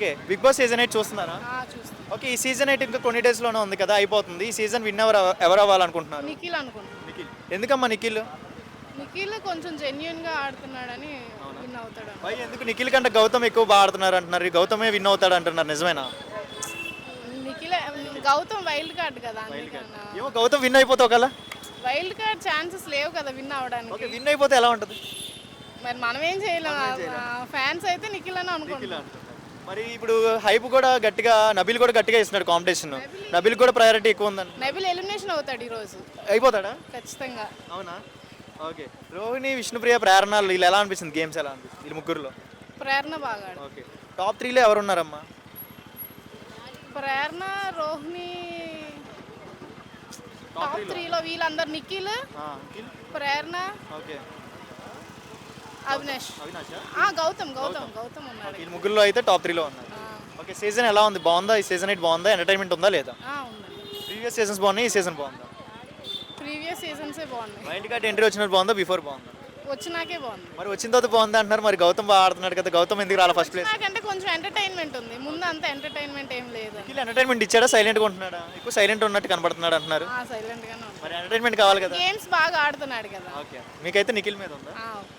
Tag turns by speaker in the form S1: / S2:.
S1: Okay Bigg Boss season eight చూస్తున్నారా?
S2: చూస్తాం
S1: okay ఈ సీజన్ ఎయిట్ ఇంకా కొన్ని డేస్లోనే ఉంది కదా అయిపోతుంది. ఈ సీజన్ విన్ ఎవరు ఎవరు అవ్వాలనుకుంటున్నారు?
S2: నిఖిల్ అనుకుంటున్నాను
S1: నిఖిల్. ఎందుకమ్మా నిఖిల్?
S2: నిఖిల్ కొంచెం జెన్యున్గా ఆడుతున్నాడని విన్ అవుతాడు
S1: భయ్ ఎందుకు నిఖిల్ కంటే గౌతమ్ ఎక్కువ బాగా ఆడుతున్నారు అంటున్నారు? ఈ గౌతమే విన్ అవుతాడు అంటున్నారు నిజమేనా?
S2: నిఖిల్ గౌతమ్ వైల్డ్ కార్డ్ కదా అందుకన్నా.
S1: ఏమో గౌతమ్ విన్ అయిపోతే ఒకవేళ?
S2: వైల్డ్ కార్డ్ ఛాన్సెస్ లేవు కదా విన్
S1: ఓకే
S2: అవడానికి
S1: విన్ అయిపోతే ఎలా ఉంటుంది?
S2: మరి మనం ఏం చేయలేం. ఫ్యాన్స్ అయితే నిఖిల్ అని అనుకుంటున్నాం.
S1: మరి ఇప్పుడు హైప్ కూడా గట్టిగా నబిల్ కూడా గట్టిగా ఇస్తున్నాడు కాంపిటీషన్ నబిల్ కూడా ప్రయారిటీ ఎక్కువ ఉందండి
S2: నబిల్ ఎలిమినేషన్ అవుతాడు ఈ రోజు
S1: అయిపోతాడా?
S2: ఖచ్చితంగా.
S1: అవునా? ఓకే. రోహిణి విష్ణుప్రియ ప్రేరణ వీళ్ళు ఎలా అనిపిస్తుంది? గేమ్స్ ఎలా అనిపిస్తుంది? వీళ్ళు ముగ్గురులో?
S2: ప్రేరణ బాగా ఆడు
S1: ఓకే. టాప్ త్రీలో ఎవరు ఉన్నారమ్మా?
S2: ప్రేరణ రోహిణి టాప్ త్రీలో వీళ్ళందరు నిఖిల్. ప్రేరణ.
S1: ఓకే.
S2: అవినాష్. ఆ, గౌతమ్ గౌతమ్ గౌతమ్. ఉన్నాడు
S1: వీళ్ళు ముగ్గురులో అయితే టాప్ త్రీలో ఉన్నారు. ఓకే సీజన్ ఎలా ఉంది? బాగుందా? ఈ సీజన్ ఎయిట్ బాగుందా? ఎంటర్టైన్మెంట్ ఉందా? లేదా?
S2: ఆ, ఉందండి
S1: ప్రీవియస్ సీజన్స్ బాగున్నాయి ఈ సీజన్ బాగుందా?
S2: ప్రీవియస్ సీజన్సే బాగున్నాయి.
S1: మైండ్ కార్డ్ ఎంట్రీ వచ్చినప్పుడు బాగుందా? బిఫోర్ బాగుందా?
S2: వచ్చినాకే బాగుంది.
S1: మరి వచ్చిన తర్వాత బాగుందా అంటున్నారు? మరి గౌతమ్ బాగా ఆడుతున్నాడు కదా గౌతమ్ ఎందుకు రాలా ఫస్ట్ ప్లేస్
S2: నాకంటే కొంచెం ఎంటర్టైన్మెంట్ ఉంది. ముందు అంత ఎంటర్టైన్మెంట్ ఏం లేదు
S1: నిఖిల్ ఎంటర్టైన్మెంట్ ఇచ్చాడా? సైలెంట్గా ఉంటున్నాడా? ఎక్కువ సైలెంట్ ఉన్నట్టు కనబడుతున్నాడు అంటున్నారు.
S2: సైలెంట్ గానే ఉంది.
S1: మరి ఎంటర్టైన్మెంట్ కావాలి కదా?
S2: గేమ్స్ బాగా ఆడుతున్నాడు కదా.
S1: ఓకే మీకైతే నిఖిల్ మీద ఉందా?
S2: ఆ,